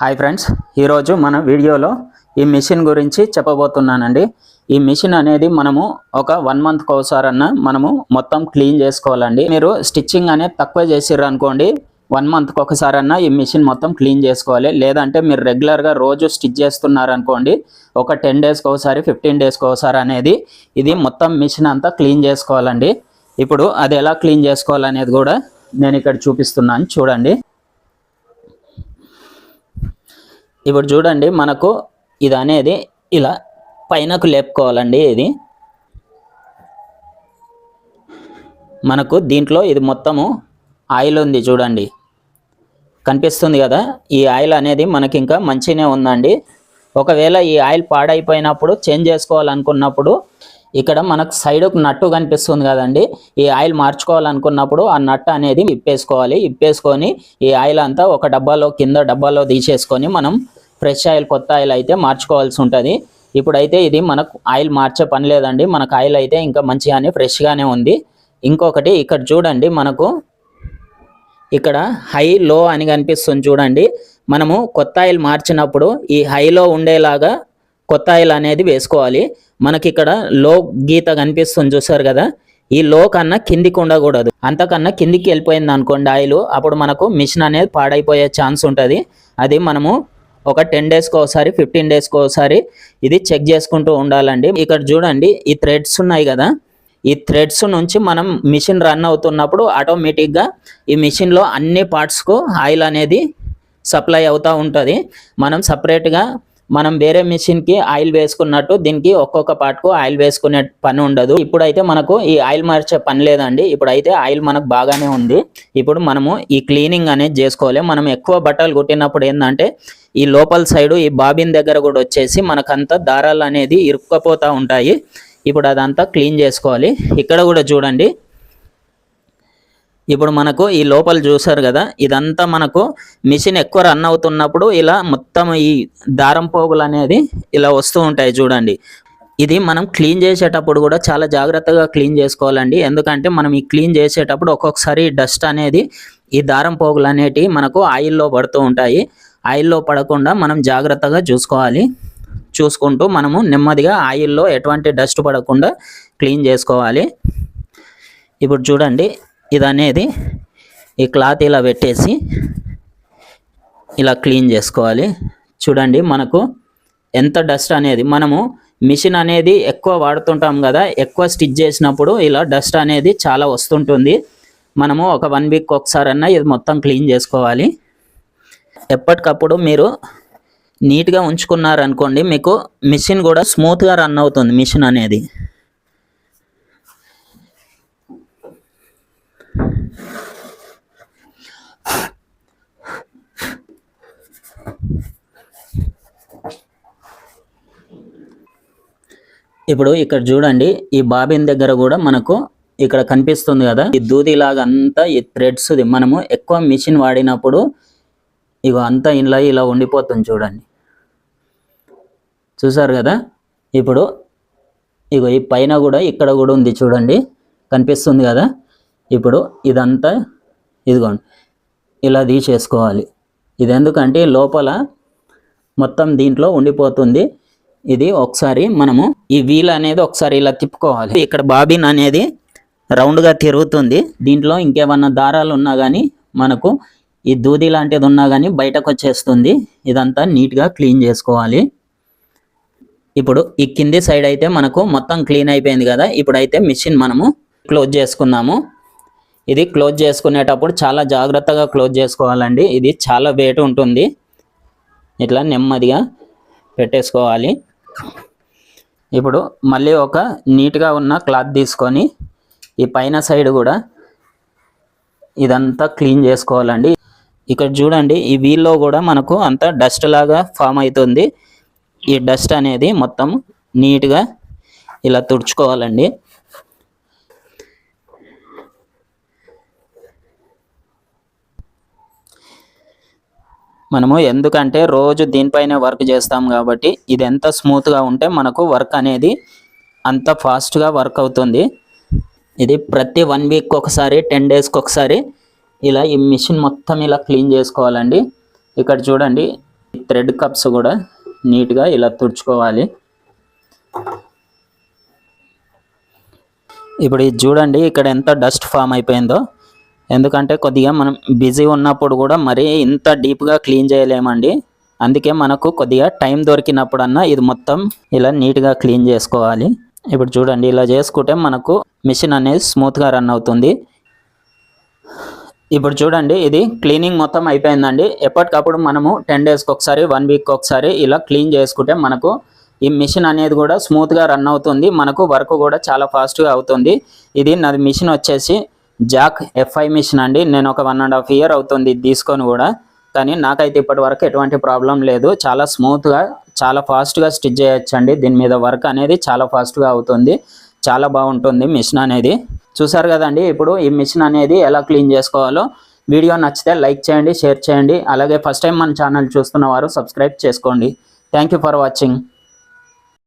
Hi friends ఈరోజు మన వీడియోలో ఈ మిషన్ గురించి చెప్పబోతున్నానండి. ఈ మిషన్ అనేది మనము ఒక వన్ మంత్కి ఒకసారన్నా మనము మొత్తం క్లీన్ చేసుకోవాలండి. మీరు స్టిచ్చింగ్ అనేది తక్కువ చేసిర్రు అనుకోండి వన్ మంత్కి ఒకసారన్నా ఈ మిషన్ మొత్తం క్లీన్ చేసుకోవాలి. లేదంటే మీరు రెగ్యులర్గా రోజు స్టిచ్ చేస్తున్నారు అనుకోండి ఒక టెన్ డేస్కి ఒకసారి ఫిఫ్టీన్ డేస్కి ఒకసారి అనేది ఇది మొత్తం మిషన్ అంతా క్లీన్ చేసుకోవాలండి. ఇప్పుడు అది ఎలా క్లీన్ చేసుకోవాలనేది కూడా నేను ఇక్కడ చూపిస్తున్నాను. చూడండి. ఇప్పుడు చూడండి మనకు ఇది అనేది ఇలా పైనకు లేపుకోవాలండి ఇది. మనకు దీంట్లో ఇది మొత్తము ఆయిల్ ఉంది చూడండి. కనిపిస్తుంది కదా? ఈ ఆయిల్ అనేది మనకి ఇంకా మంచిగానే ఉందండి. ఒకవేళ ఈ ఆయిల్ పాడైపోయినప్పుడు చేంజ్ చేసుకోవాలనుకున్నప్పుడు ఇక్కడ మనకు సైడ్కు నట్టు కనిపిస్తుంది కదండి. ఈ ఆయిల్ మార్చుకోవాలనుకున్నప్పుడు ఆ నట్టు అనేది ఇప్పేసుకోవాలి ఇప్పేసుకొని ఈ ఆయిల్ అంతా ఒక డబ్బాలో కింద డబ్బాలో తీసేసుకొని మనం ఫ్రెష్ ఆయిల్ కొత్త ఆయిల్ అయితే మార్చుకోవాల్సి ఉంటుంది. ఇప్పుడైతే ఇది మనకు ఆయిల్ మార్చే పని లేదండి. మనకు ఆయిల్ అయితే ఇంకా మంచిగానే ఫ్రెష్గానే ఉంది. ఇంకొకటి ఇక్కడ చూడండి మనకు ఇక్కడ హై లో అని కనిపిస్తుంది చూడండి. మనము కొత్త ఆయిల్ మార్చినప్పుడు ఈ హైలో ఉండేలాగా కొత్త ఆయిల్ అనేది వేసుకోవాలి. మనకి ఇక్కడ లో గీత కనిపిస్తుంది చూసారు కదా? ఈ లో కన్నా కిందికి ఉండకూడదు. అంతకన్నా కిందికి వెళ్ళిపోయింది అనుకోండి ఆయిల్. అప్పుడు మనకు మిషన్ అనేది పాడైపోయే ఛాన్స్ ఉంటుంది. అది మనము ఒక టెన్ డేస్కి ఒకసారి ఫిఫ్టీన్ డేస్కి ఒకసారి ఇది చెక్ చేసుకుంటూ ఉండాలండి. ఇక్కడ చూడండి ఈ థ్రెడ్స్ ఉన్నాయి కదా? ఈ థ్రెడ్స్ నుంచి మనం మిషన్ రన్ అవుతున్నప్పుడు ఆటోమేటిక్గా ఈ మిషన్లో అన్ని పార్ట్స్కు ఆయిల్ అనేది సప్లై అవుతూ ఉంటుంది. మనం సపరేట్గా మనం వేరే మిషన్కి ఆయిల్ వేసుకున్నట్టు దీనికి ఒక్కొక్క పార్ట్కు ఆయిల్ వేసుకునే పని ఉండదు. ఇప్పుడైతే మనకు ఈ ఆయిల్ మార్చే పని లేదండి. ఇప్పుడైతే ఆయిల్ మనకు బాగానే ఉంది. ఇప్పుడు మనము ఈ క్లీనింగ్ అనేది చేసుకోవాలి. మనం ఎక్కువ బట్టలు కుట్టినప్పుడు ఏంటంటే ఈ లోపల సైడు ఈ బాబిన్ దగ్గర కూడా వచ్చేసి మనకంతా దారాలు అనేది ఇరుక్కపోతూ ఉంటాయి. ఇప్పుడు అదంతా క్లీన్ చేసుకోవాలి. ఇక్కడ కూడా చూడండి. ఇప్పుడు మనకు ఈ లోపల చూసారు కదా ఇదంతా మనకు మిషన్ ఎక్కువ రన్ అవుతున్నప్పుడు ఇలా మొత్తం ఈ దారం పోగులు అనేది ఇలా వస్తూ ఉంటాయి చూడండి. ఇది మనం క్లీన్ చేసేటప్పుడు కూడా చాలా జాగ్రత్తగా క్లీన్ చేసుకోవాలండి. ఎందుకంటే మనం ఈ క్లీన్ చేసేటప్పుడు ఒక్కొక్కసారి డస్ట్ అనేది ఈ దారం పోగులు అనేటివి మనకు ఆయిల్లో పడుతూ ఉంటాయి. ఆయిల్లో పడకుండా మనం జాగ్రత్తగా చూసుకోవాలి. చూసుకుంటూ మనము నెమ్మదిగా ఆయిల్లో ఎటువంటి డస్ట్ పడకుండా క్లీన్ చేసుకోవాలి. ఇప్పుడు చూడండి ఇది అనేది ఈ క్లాత్ ఇలా పెట్టేసి ఇలా క్లీన్ చేసుకోవాలి. చూడండి మనకు ఎంత డస్ట్ అనేది మనము మిషన్ అనేది ఎక్కువ వాడుతుంటాం కదా ఎక్కువ స్టిచ్ చేసినప్పుడు ఇలా డస్ట్ అనేది చాలా వస్తుంటుంది. మనము ఒక వన్ వీక్ ఒకసారన్నా ఇది మొత్తం క్లీన్ చేసుకోవాలి. ఎప్పటికప్పుడు మీరు నీట్గా ఉంచుకున్నారనుకోండి మీకు మిషన్ కూడా స్మూత్గా రన్ అవుతుంది మిషన్ అనేది. ఇప్పుడు ఇక్కడ చూడండి ఈ బాబిన్ దగ్గర కూడా మనకు ఇక్కడ కనిపిస్తుంది కదా ఈ దూదిలాగా అంతా ఈ థ్రెడ్స్ మనము ఎక్కువ మిషన్ వాడినప్పుడు ఇగో అంతా ఇలా ఇలా ఉండిపోతుంది చూడండి. చూసారు కదా? ఇప్పుడు ఇగో ఈ పైన కూడా ఇక్కడ కూడా ఉంది చూడండి కనిపిస్తుంది కదా? ఇప్పుడు ఇదంతా ఇదిగోండి ఇలా తీసేసుకోవాలి. ఇది ఎందుకంటే లోపల మొత్తం దీంట్లో ఉండిపోతుంది. ఇది ఒకసారి మనము ఈ వీల్ అనేది ఒకసారి ఇలా తిప్పుకోవాలి. ఇక్కడ బాబిన్ అనేది రౌండ్గా తిరుగుతుంది. దీంట్లో ఇంకేమన్నా దారాలు ఉన్నా కానీ మనకు ఈ దూది లాంటిది ఉన్నా కానీ బయటకు వచ్చేస్తుంది. ఇదంతా నీట్గా క్లీన్ చేసుకోవాలి. ఇప్పుడు ఈ కింది సైడ్ అయితే మనకు మొత్తం క్లీన్ అయిపోయింది కదా. ఇప్పుడైతే మిషన్ మనము క్లోజ్ చేసుకుందాము. ఇది క్లోజ్ చేసుకునేటప్పుడు చాలా జాగ్రత్తగా క్లోజ్ చేసుకోవాలండి. ఇది చాలా వెయిట్ ఉంటుంది. ఇట్లా నెమ్మదిగా పెట్టేసుకోవాలి. ఇప్పుడు మళ్ళీ ఒక నీట్గా ఉన్న క్లాత్ తీసుకొని ఈ పైన సైడ్ కూడా ఇదంతా క్లీన్ చేసుకోవాలండి. ఇక్కడ చూడండి ఈ వీల్లో కూడా మనకు అంత డస్ట్ లాగా ఫామ్ అవుతుంది. ఈ డస్ట్ అనేది మొత్తం నీట్గా ఇలా తుడుచుకోవాలండి. మనము ఎందుకంటే రోజు దీనిపైనే వర్క్ చేస్తాం కాబట్టి ఇది ఎంత స్మూత్గా ఉంటే మనకు వర్క్ అనేది అంత ఫాస్ట్గా వర్క్ అవుతుంది. ఇది ప్రతి వన్ వీక్ ఒకసారి టెన్ డేస్కి ఒకసారి ఇలా ఈ మిషన్ మొత్తం ఇలా క్లీన్ చేసుకోవాలండి. ఇక్కడ చూడండి థ్రెడ్ కప్స్ కూడా నీట్గా ఇలా తుడుచుకోవాలి. ఇప్పుడు ఇది చూడండి ఇక్కడ ఎంత డస్ట్ ఫామ్ అయిపోయిందో. ఎందుకంటే కొద్దిగా మనం బిజీ ఉన్నప్పుడు కూడా మరీ ఇంత డీప్గా క్లీన్ చేయలేమండి. అందుకే మనకు కొద్దిగా టైం దొరికినప్పుడన్నా ఇది మొత్తం ఇలా నీట్గా క్లీన్ చేసుకోవాలి. ఇప్పుడు చూడండి ఇలా చేసుకుంటే మనకు మిషన్ అనేది స్మూత్గా రన్ అవుతుంది. ఇప్పుడు చూడండి ఇది క్లీనింగ్ మొత్తం అయిపోయిందండి. ఎప్పటికప్పుడు మనము టెన్ డేస్కి ఒకసారి వన్ వీక్ ఒకసారి ఇలా క్లీన్ చేసుకుంటే మనకు ఈ మిషన్ అనేది కూడా స్మూత్గా రన్ అవుతుంది. మనకు వర్క్ కూడా చాలా ఫాస్ట్గా అవుతుంది. ఇది నాది మిషన్ వచ్చేసి జాక్ ఎఫ్ఐ మిషన్ అండి. నేను ఒక వన్ అండ్ హాఫ్ ఇయర్ అవుతుంది ఇది తీసుకొని కూడా. కానీ నాకైతే ఇప్పటి వరకు ఎటువంటి ప్రాబ్లం లేదు. చాలా స్మూత్గా చాలా ఫాస్ట్గా స్టిచ్ చేయొచ్చండి. దీని మీద వర్క్ అనేది చాలా ఫాస్ట్గా అవుతుంది. చాలా బాగుంటుంది మిషన్ అనేది. చూసారు కదండి ఇప్పుడు ఈ మిషన్ అనేది ఎలా క్లీన్ చేసుకోవాలో. వీడియో నచ్చితే లైక్ చేయండి షేర్ చేయండి. అలాగే ఫస్ట్ టైం మన ఛానల్ చూస్తున్న వారు సబ్స్క్రైబ్ చేసుకోండి. Thank you for watching